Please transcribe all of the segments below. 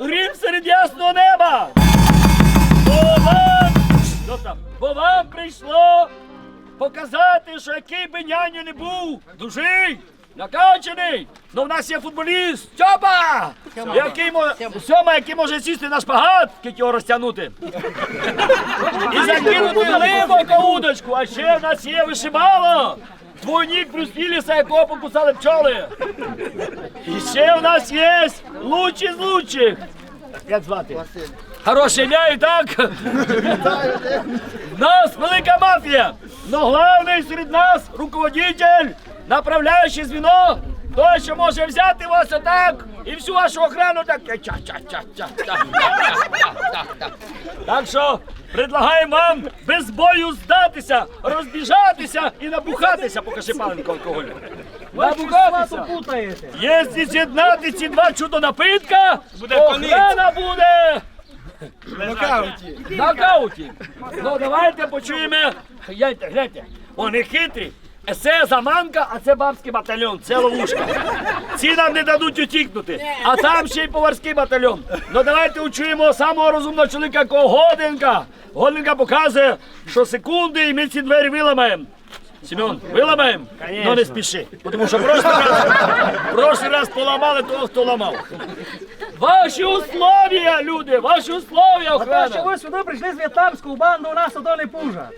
Грім! Серед ясного неба! Бо вам, Бо вам прийшло показати, що який би няню не був, дужий, накачаний, но в нас є футболіст Стьопа! Який може, Сьома, який може сісти на шпагат, скільки його розтягнути. І закинути глибоко удочку, а ще в нас є вишибало. Двойник плюс Віліса, якого покусали пчоли. І ще у нас є лучший з лучших. Як звати? Хороше ім'я і так. У нас велика мафія. Но головний серед нас руководитель, направляючий звіно, той, що може взяти вас отак і всю вашу охрану так. Так що предлагаємо вам без бою здатися, розбіжатися і набухатися, покажи паленку алкоголю. Набухатися. Є Якщо з'єднати ці два чудо напитка, буде охрана буде Нокауті. нокауті. Ну давайте почуємо. Гляньте, гляньте. Вони хитрі. Це заманка, а це бабський батальйон, це ловушка. Ці нам не дадуть утікнути. А там ще й поварський батальйон. Ну давайте учуємо самого розумного чоловіка, якого Годенка. Годенка показує, що секунди і ми ці двері виламаємо. Семен, виламаємо? Ну не спіши. Тому що прошлий раз, прошлий раз поламали того, хто ламав. Ваші условия, люди, ваші условия, А те, що охрана. ви сюди прийшли з в'єтнамського банду, у нас ото не пужа.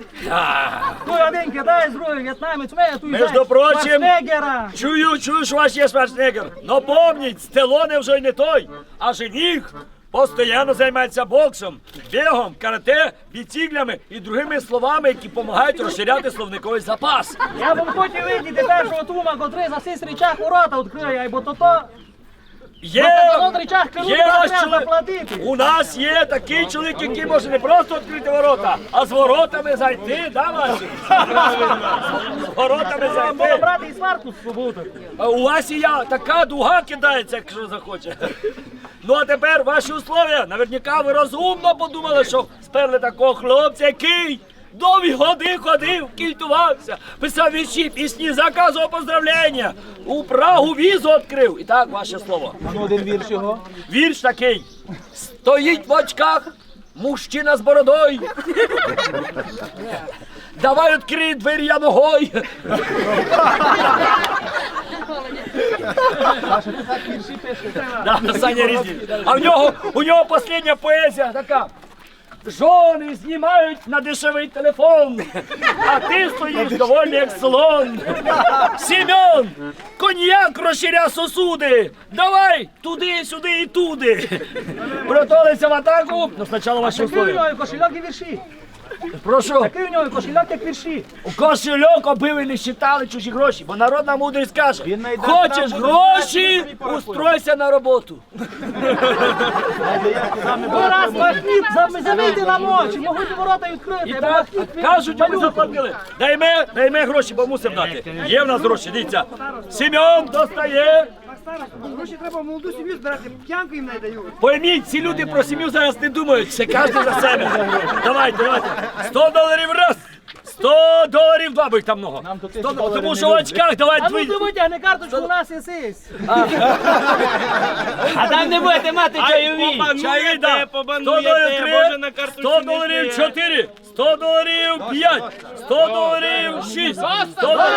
Той один кидає, з другий в'єтнамець, мене тут Між прочим, Шварценеггера. Чую, чую, що ваш є Шварценеггер. Но помніть, Стелоне вже й не той, а жених постійно займається боксом, бігом, карате, біціглями і другими словами, які допомагають розширяти словниковий запас. Я вам хочу видіти першого тума, котрий за сість річах ворота відкриє, бо то то Є, на є треба чоловік. заплатити. У нас є такий чоловік, який може не просто відкрити ворота, а з воротами зайти, да, ваші? З воротами Треба зайти. брати і сварку з собою. А у вас і я така дуга кидається, якщо захоче. Ну а тепер ваші условия. Наверняка ви розумно подумали, що сперли такого хлопця, який довгі годи ходив, кільтувався, писав вірші, пісні, заказував поздравлення. У Прагу візу відкрив. І так, ваше слово. Ну, один вірш його. Вірш такий. Стоїть в очках мужчина з бородою. Давай відкрий двері я ногою. Да, Саня Різні. А в нього, у нього остання поезія така. Жони знімають на дешевий телефон, а ти стоїш доволі як слон. Сімен, коньяк розширя сосуди. Давай туди, сюди і туди. Приготовилися в атаку. Ну, спочатку ваші условия. кошельок і вірші? Прошу. Який у нього кошельок, як вірші? У кошельок обиви не считали чужі гроші, бо народна мудрість каже, знайде хочеш там, гроші, устройся на роботу. Раз махніть, замити на мочі, можуть ворота відкрити. І так кажуть, ми заплатили. Дайме, дайме гроші, бо мусимо дати. Є в нас гроші, дивіться. Сім'он достає. Гроші треба молоду сім'ю збирати, п'янку їм не дають. Пойміть, ці люди про сім'ю зараз не думають, все кожен за себе. Давайте, давайте. 100 доларів раз. 100 доларів два, бо їх там много. 100, тому що в очках А давайте ну ви. ти витягни карточку, у нас є. А там не будете мати чайові. Чаї, да. 100 доларів 3, 100 доларів 4, 100 доларів 5, 100 доларів 6, 100 доларів...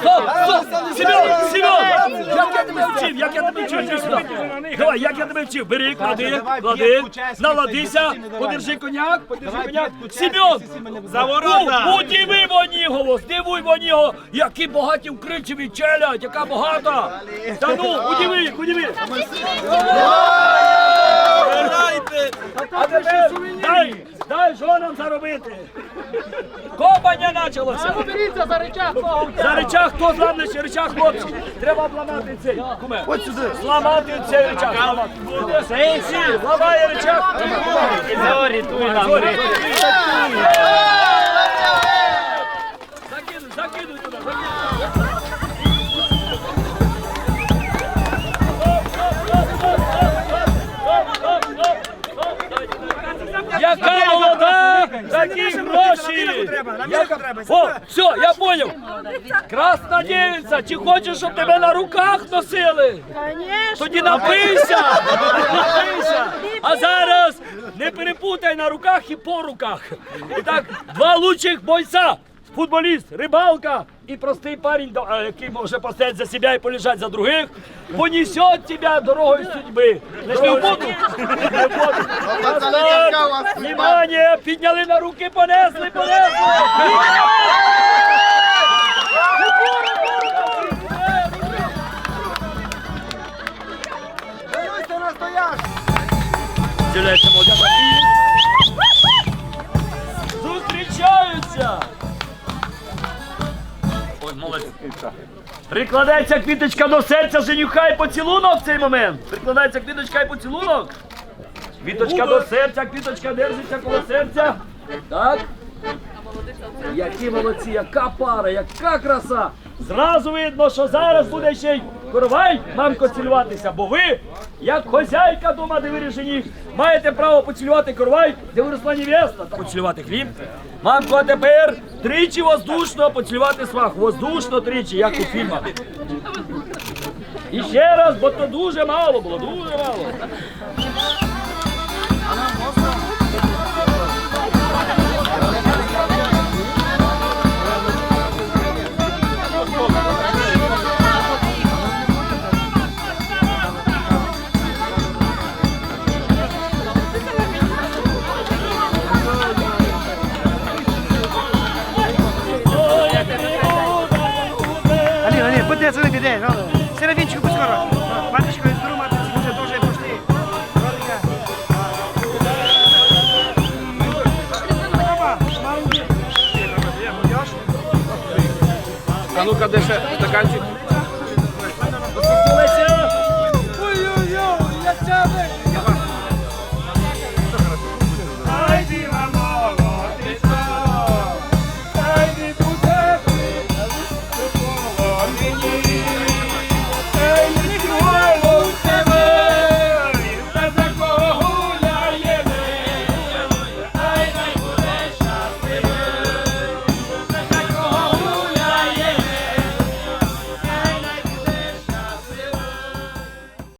Стоп, стоп! Семен, Семен! Як я тебе вчив, як я тебе вчив, сюди. Давай, як я тебе вчив, бери, клади, клади, наладися, подержи коняк, подержи коняк. Семен! За ворота! Ну, Удиви Вонігово, здивуй Воніго, які багаті вкривчеві челядь, яка багата. Та ну, удиви їх, удиви. А тепер дай, дай жонам заробити. Копання почалося. А ну беріться за речах того. За речах хто зламне ще речах хлопці? Треба обламати цей. Куме. От сюди. Зламати цей речах. Зламати. Сенсі, ламає речах. Зорі, туй нам. Зорі. Такі гроші! О, все, я понял. Красна дівця, чи хочеш, щоб тебе на руках носили? Тоді напийся! Напийся! А зараз не перепутай на руках і по руках. І так, два лучших бойця. Футболіст, рибалка і простий парень, який може постоять за себе і полежать за других, понесет тебя дорогою судьби. В воду? Назад. Внимание, підняли на руки, понесли, понесли. Молодець. Прикладається квіточка до серця женюха і поцілунок в цей момент. Прикладається квіточка і поцілунок. Квіточка до серця, квіточка держиться коло серця. Так. Які молодці, яка пара, яка краса! Зразу видно, що зараз буде ще й коровай мамко цілюватися, бо ви, як хозяйка дома, де вирішені, маєте право поцілювати коровай, де виросла невеста, та поцілувати хліб. Мамко, а тепер тричі воздушно поцілювати свах. Воздушно тричі, як у фільмах. І ще раз, бо то дуже мало було, дуже мало. 10, ale. 7,20 kupić skoro. Patrz, koniec gruma, to będzie dobrze poszli. Rodka. A ну-ка, дыши, стаканчик.